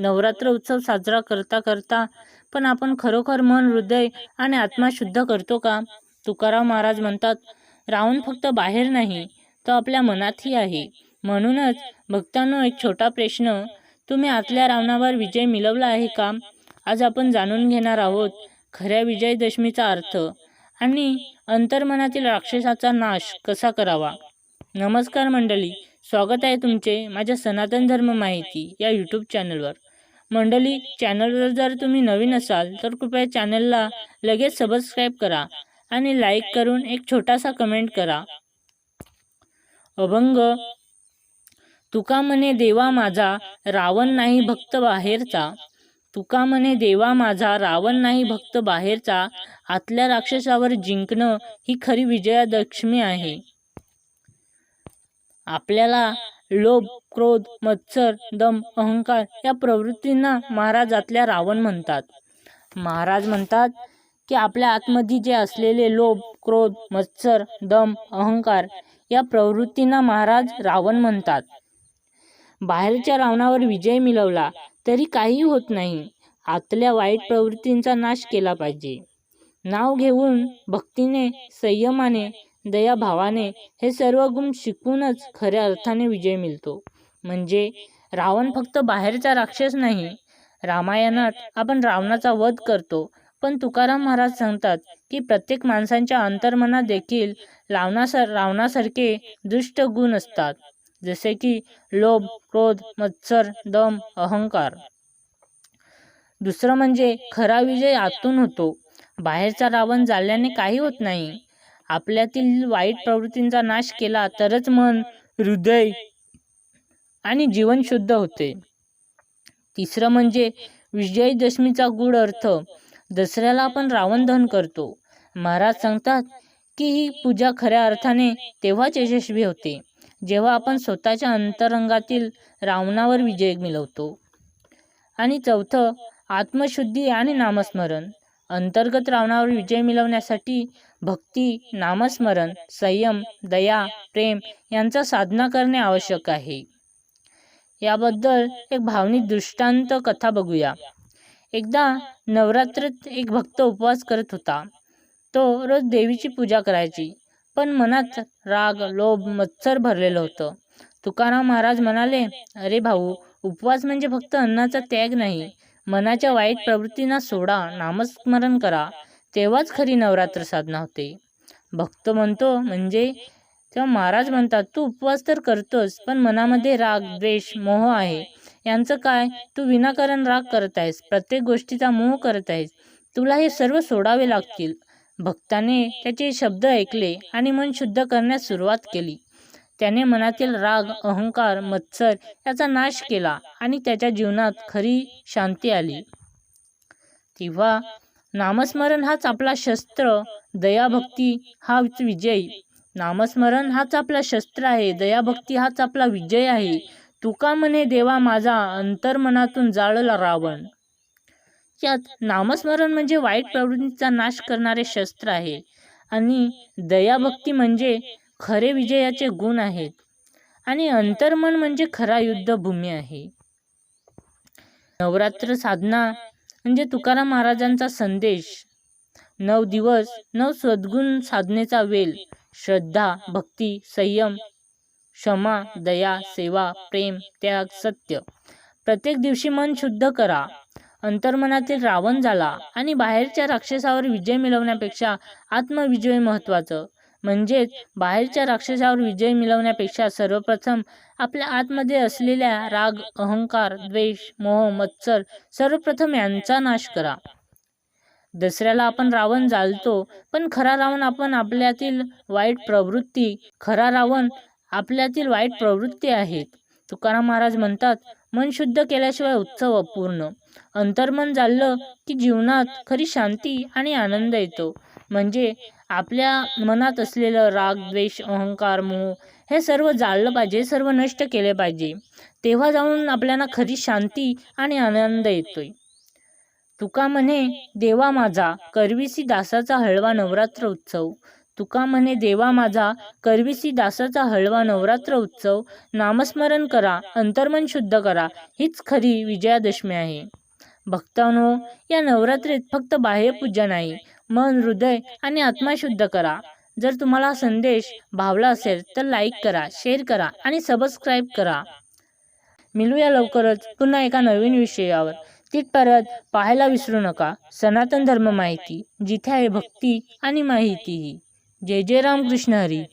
नवरात्र उत्सव साजरा करता करता पण आपण खरोखर मन हृदय आणि आत्मा शुद्ध करतो का? तुकाराम महाराज म्हणतात रावण फक्त बाहेर नाही तो आपल्या मनातही आहे. म्हणूनच भक्तांनो एक छोटा प्रश्न तुम्ही आतल्या रावणावर विजय मिळवला आहे का? आज आपण जाणून घेणार आहोत खऱ्या विजयदशमीचा अर्थ आणि अंतर्मनातील राक्षसाचा नाश कसा करावा? नमस्कार मंडळी स्वागत आहे तुमचे माझ्या सनातन धर्म माहिती या यूट्यूब चॅनलवर मंडळी चॅनलवर जर तुम्ही नवीन असाल तर कृपया चॅनलला लगेच सबस्क्राईब करा आणि लाईक करून एक छोटासा कमेंट करा. अभंग तुका म्हणे देवा माझा रावण नाही भक्त बाहेरचा. तुका म्हणे देवा माझा रावण नाही भक्त बाहेरचा. आतल्या राक्षसावर जिंकणं ही खरी विजयादशमी आहे. आपल्याला लोभ क्रोध मत्सर दम अहंकार या प्रवृत्तींना महाराजातल्या रावण म्हणतात. महाराज म्हणतात की आपल्या आतमध्ये जे असलेले लोभ क्रोध मत्सर दम अहंकार या प्रवृत्तींना महाराज रावण म्हणतात. बाहेरच्या रावणावर विजय मिळवला तरी काही होत नाही. आतल्या वाईट प्रवृत्तींचा नाश केला पाहिजे. नाव घेऊन भक्तीने संयमाने दयाभावाने हे सर्व गुण शिकूनच खऱ्या अर्थाने विजय मिळतो. म्हणजे रावण फक्त बाहेरचा राक्षस नाही रामायणात आपण रावणाचा वध करतो. पण तुकाराम महाराज सांगतात की प्रत्येक माणसांच्या अंतर्मनात देखील रावणासार रावणासारखे दुष्ट गुण असतात. जसे की लोभ क्रोध मत्सर दम अहंकार. दुसरं म्हणजे खरा विजय आतून होतो. बाहेरचा रावण जाल्याने काही होत नाही. आपल्यातील वाईट प्रवृत्तींचा नाश केला तरच मन हृदय आणि जीवन शुद्ध होते. तिसरं म्हणजे विजयदशमीचा गूढ अर्थ. दसऱ्याला आपण रावण दहन करतो. महाराज सांगतात की ही पूजा खऱ्या अर्थाने तेव्हाच यशस्वी होते जेव्हा आपण स्वतःच्या अंतरंगातील रावणावर विजय मिळवतो. आणि चौथं आत्मशुद्धी आणि नामस्मरण. अंतर्गत रावणावर विजय मिळवण्यासाठी भक्ती नामस्मरण संयम दया प्रेम यांचा साधना करणे आवश्यक आहे. याबद्दल एक भावनिक दृष्टांत कथा बघूया. एकदा नवरात्रात एक भक्त उपवास करत होता. तो रोज देवीची पूजा करायची पण मनात राग लोभ मत्सर भरलेलं होतं. तुकाराम महाराज म्हणाले अरे भाऊ उपवास म्हणजे फक्त अन्नाचा त्याग नाही. मनाच्या वाईट प्रवृत्तींना सोडा नामस्मरण करा. तेव्हाच खरी नवरात्र साधना होते. भक्त म्हणतो म्हणजे तेव्हा महाराज म्हणतात तू उपवास तर करतोस पण मनामध्ये राग द्वेष मोह आहे. यांचं काय? तू विनाकारण राग करत आहेस प्रत्येक गोष्टीचा मोह करत आहेस. तुला हे सर्व सोडावे लागतील. भक्ताने त्याचे शब्द ऐकले आणि मन शुद्ध करण्यास सुरुवात केली. त्याने मनातील राग अहंकार मत्सर याचा नाश केला आणि त्याच्या जीवनात खरी शांती आली. तेव्हा नामस्मरण हाच आपला शस्त्र दयाभक्ती हाच विजय. नामस्मरण हाच आपला शस्त्र आहे दयाभक्ती हाच आपला विजय आहे. तुका म्हणे देवा माझा अंतर्मनातून जाळला रावण? यात नामस्मरण म्हणजे वाईट प्रवृत्तीचा नाश करणारे शस्त्र आहे. आणि दयाभक्ती म्हणजे खरे विजयाचे गुण आहेत. आणि अंतर्मन म्हणजे खरा युद्धभूमी आहे. नवरात्र साधना म्हणजे तुकाराम महाराजांचा संदेश. नऊ दिवस नऊ सद्गुण साधनेचा वेल. श्रद्धा भक्ती संयम क्षमा दया सेवा प्रेम त्याग सत्य. प्रत्येक दिवशी मन शुद्ध करा. अंतर्मनातील रावण झाला आणि बाहेरच्या राक्षसावर विजय मिळवण्यापेक्षा आत्मविजय महत्त्वाचं. म्हणजेच बाहेरच्या राक्षसावर विजय मिळवण्यापेक्षा सर्वप्रथम आपल्या आतमध्ये असलेल्या राग अहंकार द्वेष मोह मत्सर सर्वप्रथम यांचा नाश करा. दसऱ्याला आपण रावण जाळतो पण खरा रावण आपण आपल्यातील वाईट प्रवृत्ती खरा रावण आपल्यातील वाईट प्रवृत्ती आहेत. तुकाराम महाराज म्हणतात मन शुद्ध केल्याशिवाय उत्सव अपूर्ण. अंतर्मन जाळलं की जीवनात खरी शांती आणि आनंद येतो. म्हणजे आपल्या मनात असलेलं राग द्वेष अहंकार मोह हे सर्व जाळलं पाहिजे सर्व नष्ट केले पाहिजे. तेव्हा जाऊन आपल्याला खरी शांती आणि आनंद येतोय. तुका म्हणे देवा माझा करविसी दासाचा हळवा नवरात्र उत्सव. तुका म्हणे देवा माझा करविसी दासाचा हळवा नवरात्र उत्सव. नामस्मरण करा अंतर्मन शुद्ध करा. हीच खरी विजयादशमी आहे. भक्तांनो या नवरात्रीत फक्त बाह्यपूजा नाही मन हृदय आणि आत्मा शुद्ध करा. जर तुम्हाला संदेश भावला असेल तर लाईक करा शेअर करा आणि सबस्क्राईब करा. मिळूया लवकरच पुन्हा एका नवीन विषयावर. तिथपर्यंत पाहायला विसरू नका. सनातन धर्म माहिती. जिथे आहे भक्ती आणि माहितीही. जय जय रामकृष्ण हरी.